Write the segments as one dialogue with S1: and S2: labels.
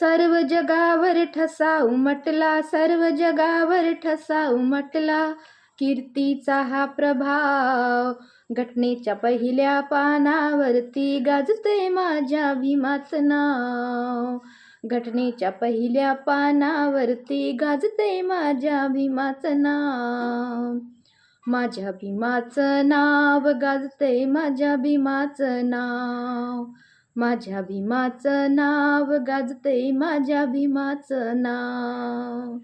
S1: सर्व जगावर ठसा उमटला सर्व जगावर ठसा उमटला कीर्तीचा हा प्रभाव घटनेच्या पहिल्या पानावरती गाजते माझ्या भीमाचं नाव. घटनेच्या पहिल्या पानावरती गाजते माझ्या भीमाचं नाव. माझ्या भीमाचं नाव गाजते माझ्या भीमाचं नाव. माझ्या भीमाचं नाव गाजते माझ्या भीमाचं नाव.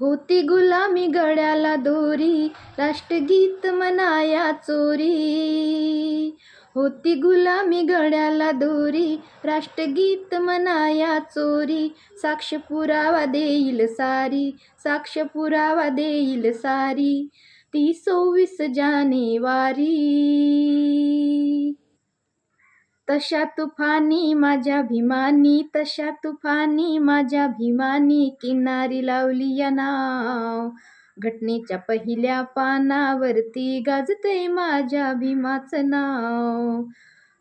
S1: होती गुलामी गड्याला दोरी राष्ट्रगीत मनाया चोरी. होती गुलामी गड्याला दोरी राष्ट्रगीत मनाया चोरी. साक्ष पुरावा देईल सारी साक्ष पुरावा देईल सारी. ती सव्वीस जानेवारी. तशा तुफानी माझ्या भीमानी तशा तुफानी माझ्या भीमानी किनारी लावली या नाव. घटनेच्या पहिल्या पानावरती गाजते माझ्या भीमाचं नाव.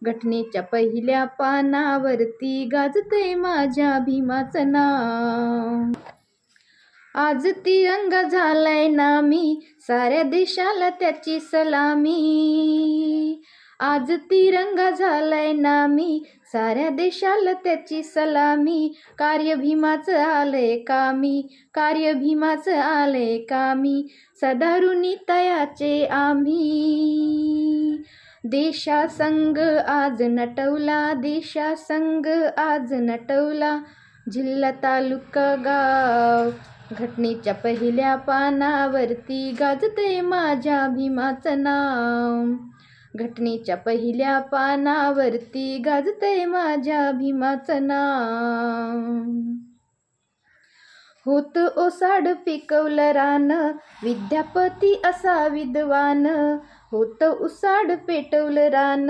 S1: घटनेच्या पहिल्या पानावरती गाजते माझ्या भीमाचं नाव. आज तिरंगा झालाय नामी साऱ्या देशाला त्याची सलामी. आज तिरंगा झालाय नामी. साऱ्या देशाला त्याची सलामी. कार्य भीमाचं आलंय कामी. कार्य भीमाचं आलंय कामी. सदारुणी तयाचे आम्ही. देशा संघ आज नटवला. देशा संघ आज नटवला. जिल्हा तालुका गाव. घटनेच्या पहिल्या पानावरती गाजते माझ्या भीमाचं नाव. घटनेच्या पहिल्या पानावरती गाजतय माझ्या भीमाचं नाव होत ओसाड पिकवलं रान विद्यापती असा विद्वान. होत उसाड पेटवलं रान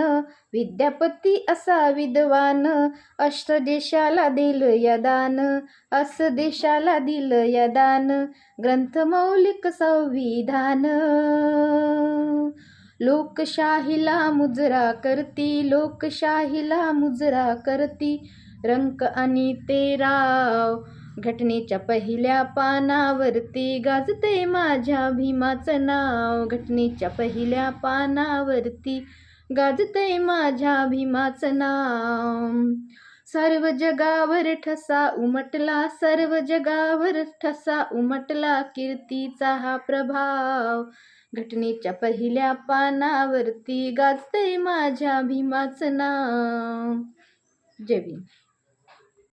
S1: विद्यापती असा विद्वान. अष्ट देशाला दिलं यदान अस देशाला दिलं यदान ग्रंथ मौलिक संविधान. लोकशाहीला मुजरा करती लोकशाहीला मुजरा करती. रंक आणि तेराव घटनेच्या पहिल्या पानावरती गाजते माझ्या भीमाचं नाव. घटनेच्या पहिल्या पानावरती गाजते माझ्या भीमाचं नाव. सर्व जगावर ठसा उमटला सर्व जगावर ठसा उमटला कीर्तीचा हा प्रभाव. घटनेच्या पहिल्या पानावरती गाजते माझ्या भीमाचं नाव. जय भीम.